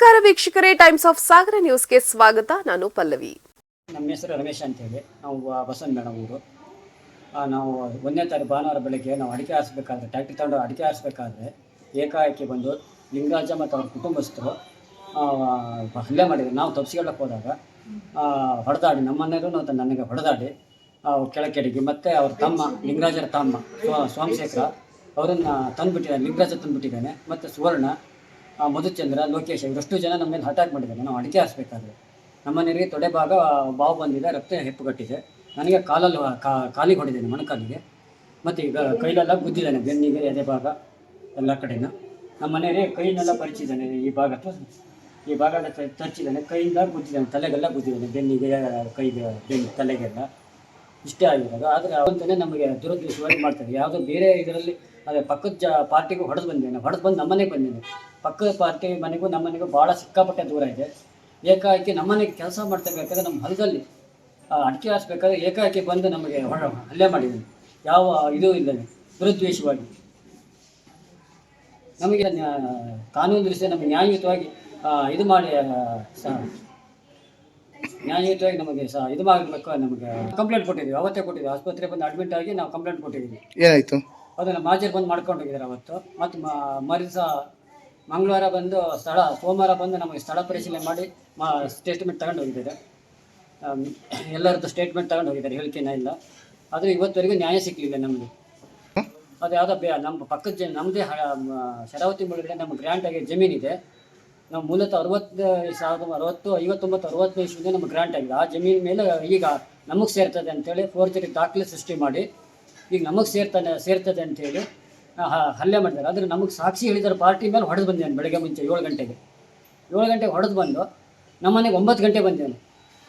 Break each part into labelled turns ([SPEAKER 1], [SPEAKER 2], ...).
[SPEAKER 1] ನಮಸ್ಕಾರ ವೀಕ್ಷಕರೇ times of ಸಾಗರ ನ್ಯೂಸ್ಗೆ ಸ್ವಾಗತ. ನಾನು ಪಲ್ಲವಿ.
[SPEAKER 2] ನಮ್ಮ ಹೆಸರು ರಮೇಶ್ ಅಂತೇಳಿ. ನಾವು ಬಸವನ್ ಮೇಡಮ್ ಊರು. ನಾವು ಒಂದನೇ ತಾರೀಕು ಭಾನುವಾರ ಬೆಳಗ್ಗೆ ನಾವು ಅಡಿಕೆ ಹಾರಿಸ್ಬೇಕಾದ್ರೆ ಟ್ಯಾಕ್ಟ್ರಿ ತಗೊಂಡು ಅಡಿಕೆ ಹಾರಿಸ್ಬೇಕಾದ್ರೆ ಏಕಾಏಕಿ ಬಂದು ಲಿಂಗರಾಜ ಮತ್ತು ಅವ್ರ ಕುಟುಂಬಸ್ಥರು ಹಲ್ಲೆ ಮಾಡಿದ್ರು. ನಾವು ತಪ್ಪಿಸ್ಕೊಳ್ಳಕ್ಕೆ ಹೋದಾಗ ಹೊಡೆದಾಡಿ, ನಮ್ಮ ಮನೆಯವರು ಮತ್ತು ನನಗೆ ಹೊಡೆದಾಡಿ ಕೆಳಕೆಡಿಗೆ ಮತ್ತು ಅವ್ರ ತಮ್ಮ ಲಿಂಗರಾಜರ ತಮ್ಮ ಸೋಮಶೇಖರ ಅವರನ್ನು ತಂದುಬಿಟ್ಟಿದ್ದಾನೆ ಲಿಂಗರಾಜ ತಂದುಬಿಟ್ಟಿದ್ದಾನೆ. ಮತ್ತು ಸುವರ್ಣ ಮಧುಚಂದ್ರ, ಲೋಕೇಶ್ ಇವರಷ್ಟು ಜನ ನಮ್ಮ ಮೇಲೆ ಅಟ್ಯಾಕ್ ಮಾಡಿದ್ದಾರೆ. ನಾವು ಅಡಿಕೆ ಹಾಸ್ಬೇಕಾದ್ರೆ. ನಮ್ಮ ಮನೆಯವರಿಗೆ ತೊಡೆ ಭಾಗ, ಬಾವು ಬಂದಿದೆ, ರಕ್ತ ಹೆಪ್ಪುಗಟ್ಟಿದೆ. ನನಗೆ ಕಾಲಲ್ಲಿ ಕಾಲಿಗೆ ಹೊಡಿದ್ದೇನೆ ಮೊಣಕಾಲಿಗೆ. ಮತ್ತು ಈಗ ಕೈಲೆಲ್ಲ ಗುದ್ದಿದ್ದಾನೆ, ಬೆನ್ನಿಗೆ, ಎದೆ ಭಾಗ, ಎಲ್ಲ ಕಡೆನ ನಮ್ಮ ಮನೆಯವರೇ ಕೈನೆಲ್ಲ ಪರಿಚಿದ್ದಾನೆ ಈ ಭಾಗ ಈ ಭಾಗ ತರ್ಚಿದ್ದಾನೆ. ಕೈಯಿಂದ ಗುದ್ದಿದ್ದಾನೆ, ತಲೆಗೆಲ್ಲ ಗುದ್ದಿದ್ದಾನೆ, ಬೆನ್ನಿಗೆ, ಕೈಗೆ, ಬೆನ್ನು, ತಲೆಗೆಲ್ಲ. ಇಷ್ಟೇ ಆಗಿರೋದು ಆದರೆ ಅವಂತಲೇ ನಮಗೆ ದುರದೃಷ್ಟವಾಗಿ ಮಾಡ್ತಾರೆ. ಯಾವುದೋ ಬೇರೆ ಇದರಲ್ಲಿ ಅದೇ ಪಕ್ಕದ ಜ, ಪಾರ್ಟಿಗೂ ಹೊಡೆದು ಬಂದೇನೆ ಹೊಡೆದು ಬಂದು ನಮ್ಮನೆಗೆ ಬಂದೇನೆ ಪಕ್ಕದ ಪಾರ್ಟಿ ಮನೆಗೂ ನಮ್ಮನೆಗೂ ಭಾಳ ಸಿಕ್ಕಾಪಟ್ಟೆ ದೂರ ಇದೆ. ಏಕಾಏಕಿ ನಮ್ಮನೆಗೆ ಕೆಲಸ ಮಾಡ್ತಿರ್ಬೇಕಾದ್ರೆ ನಮ್ಮ ಹೊಲದಲ್ಲಿ ಅಡಿಕೆ ಹಾರಿಸ್ಬೇಕಾದ್ರೆ ಏಕಾಏಕಿ ಬಂದು ನಮಗೆ ಹೊರ, ಹಲ್ಲೆ ಮಾಡಿದ್ದಾನೆ ಯಾವ ಇದು ಇಲ್ಲದೆ ದುರುದ್ವೇಷವಾಗಿ ನಮಗೆ ಕಾನೂನು ದೃಷ್ಟಿಯ ನಮಗೆ ನ್ಯಾಯಯುತವಾಗಿ ಇದು ಮಾಡಿ ನ್ಯಾಯಯುತವಾಗಿ ನಮಗೆ ಸಹ ಇದು ಮಾಡಬೇಕು ನಮಗೆ ಕಂಪ್ಲೇಂಟ್ ಕೊಟ್ಟಿದ್ವಿ. ಅವತ್ತೇ ಕೊಟ್ಟಿದ್ವಿ. ಆಸ್ಪತ್ರೆ ಬಂದು ಅಡ್ಮಿಟ್ ಆಗಿ ನಾವು ಕಂಪ್ಲೇಂಟ್ ಕೊಟ್ಟಿದ್ವಿ.
[SPEAKER 3] ಏನಾಯ್ತು?
[SPEAKER 2] ಅದನ್ನು ಮಾಜರ್ ಬಂದು ಮಾಡ್ಕೊಂಡು ಹೋಗಿದ್ದಾರೆ ಅವತ್ತು. ಮತ್ತು ಮರುದಿವಸ ಮಂಗಳವಾರ ಬಂದು ಸ್ಥಳ ಸೋಮವಾರ ಬಂದು ನಮಗೆ ಸ್ಥಳ ಪರಿಶೀಲನೆ ಮಾಡಿ ಮಾ ಸ್ಟೇಟ್ಮೆಂಟ್ ತಗೊಂಡು ಹೋಗಿದ್ದಾರೆ. ಎಲ್ಲರದ್ದು ಸ್ಟೇಟ್ಮೆಂಟ್ ತಗೊಂಡು ಹೋಗಿದ್ದಾರೆ. ಹೇಳಿಕೆನ ಇಲ್ಲ. ಆದರೆ ಇವತ್ತವರೆಗೂ ನ್ಯಾಯ ಸಿಕ್ಕಲಿಲ್ಲ ನಮಗೆ. ಅದು ಯಾವುದೋ ಬೇ ನಮ್ಮ ಪಕ್ಕದ ಜ ನಮ್ಮದೇ ಶರಾವತಿ ಮುಳುಗಡೆ ನಮ್ಮ ಗ್ರ್ಯಾಂಡಾಗಿ ಜಮೀನಿದೆ. ನಾವು ಮೂಲತಃ ಅರವತ್ತು ಸಾವಿರದ ಅರವತ್ತು, ಐವತ್ತೊಂಬತ್ತು ಅರವತ್ತು ಇಸ್ವಿಯಿಂದ ನಮ್ಗೆ ಗ್ರಾಂಟ್ ಆಗಿದೆ. ಆ ಜಮೀನು ಮೇಲೆ ಈಗ ನಮಗೆ ಸೇರ್ತದೆ ಅಂತೇಳಿ ಫೋರ್ಜರಿ ದಾಖಲೆ ಸೃಷ್ಟಿ ಮಾಡಿ, ಈಗ ನಮಗೆ ಸೇರ್ತಾನೆ, ಸೇರ್ತದೆ ಅಂತೇಳಿ ಹಲ್ಲೆ ಮಾಡಿದ್ದಾರೆ. ಆದರೆ ನಮಗೆ ಸಾಕ್ಷಿ ಹೇಳಿದ್ರು ಪಾರ್ಟಿ ಮೇಲೆ ಹೊಡೆದು ಬಂದೇನು ಬೆಳಗ್ಗೆ ಮುಂಚೆ ಏಳು ಗಂಟೆಗೆ. ಏಳು ಗಂಟೆಗೆ ಹೊಡೆದು ಬಂದು ನಮ್ಮನೆಗೆ ಒಂಬತ್ತು ಗಂಟೆ ಬಂದೇನು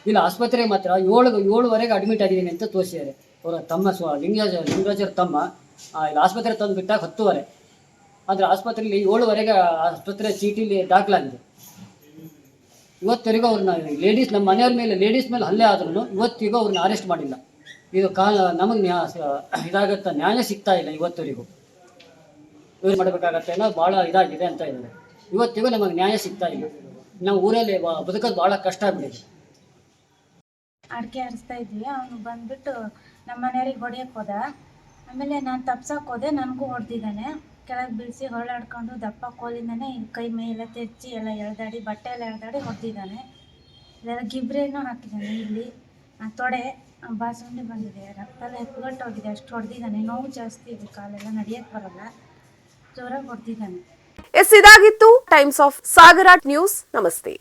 [SPEAKER 2] ಇಲ್ಲ, ಆಸ್ಪತ್ರೆಗೆ ಮಾತ್ರ ಏಳು, ಏಳುವರೆಗೆ ಅಡ್ಮಿಟ್ ಆಗಿದ್ದೀನಿ ಅಂತ ತೋರಿಸಿದ್ದಾರೆ. ಅವರ ತಮ್ಮ ಸ್ವ, ಲಿಂಗರಾಜ ಲಿಂಗರಾಜರ ತಮ್ಮ ಇಲ್ಲಿ ಆಸ್ಪತ್ರೆ ತಂದು ಬಿಟ್ಟಾಗ ಹತ್ತುವರೆ. ಆದರೆ ಆಸ್ಪತ್ರೆಯಲ್ಲಿ ಏಳುವರೆಗೆ ಆಸ್ಪತ್ರೆ ಚೀಟಿಲಿ ದಾಖಲಾಗಿದೆ. ಇವತ್ತರೆಗೂ ಅವ್ರನ್ನ ಲೇಡೀಸ್ ನಮ್ಮ ಮನೆಯವ್ರ ಮೇಲೆ ಲೇಡೀಸ್ ಮೇಲೆ ಹಲ್ಲೆ ಆದ್ರೂ ಇವತ್ತಿಗೂ ಅವ್ರನ್ನ ಅರೆಸ್ಟ್ ಮಾಡಿಲ್ಲ. ಇದು ಕಾ, ನಮಗೆ ಇದಾಗತ್ತ ನ್ಯಾಯ ಸಿಗ್ತಾ ಇಲ್ಲ ಇವತ್ತವರೆಗೂ ಇವ್ರು ಮಾಡಬೇಕಾಗತ್ತೆ ಅನ್ನೋ ಭಾಳ ಇದಾಗಿದೆ ಅಂತ ಇದ್ದಾರೆ. ಇವತ್ತಿಗೂ ನಮಗೆ ನ್ಯಾಯ ಸಿಗ್ತಾ ಇಲ್ಲ. ನಾವು ಊರಲ್ಲಿ ಬದುಕೋದು ಭಾಳ ಕಷ್ಟ ಆಗ್ಬಿಟ್ಟಿದೆ.
[SPEAKER 4] ಅಡಿಕೆ ಹರಿಸ್ತಾ ಇದ್ವಿ ಅವನು ಬಂದ್ಬಿಟ್ಟು ನಮ್ಮ ಮನೆಯವ್ರಿಗೆ ಹೊಡಿಯಕ್ಕೆ ಹೋದ. ಆಮೇಲೆ ನಾನು ತಪ್ಸಕ್ಕೆ ಹೋದೆ, ನನಗೂ ಹೊಡೆದಿದ್ದಾನೆ. ಕೆಳಗೆ ಬೀಳಿಸಿ ಹೊರಳಾಡ್ಕೊಂಡು ದಪ್ಪ ಕೋಲಿಂದನೇ ಕೈ ಮೇಲೆ ತೆಚ್ಚಿ ಎಲ್ಲ ಎಳ್ದಾಡಿ ಬಟ್ಟೆ ಎಲ್ಲ ಎಳ್ದಾಡಿ ಹೊಡೆದಿದ್ದಾನೆ. ಇದೆಲ್ಲ ಗಿಬ್ರೇನೂ ಹಾಕಿದ್ದಾನೆ ಇಲ್ಲಿ. ತೊಡೆ ಬಾಸುಂಡಿ ಬಂದಿದೆ. ರಕ್ತ ಎಲ್ಲ ಹೆಪ್ಪುಗಟ್ಟೋಗಿದೆ ಅಷ್ಟು ಹೊಡೆದಿದ್ದಾನೆ. ನೋವು ಜಾಸ್ತಿ ಇದೆ. ಕಾಲೆಲ್ಲ ನಡೆಯಕ್ಕೆ ಬರಲ್ಲ. ಜೋರಾಗಿ ಹೊಡೆದಿದ್ದಾನೆ.
[SPEAKER 1] ಎಸ್, ಇದಾಗಿತ್ತು ಟೈಮ್ಸ್ ಆಫ್ ಸಾಗರ ನ್ಯೂಸ್. ನಮಸ್ತೆ.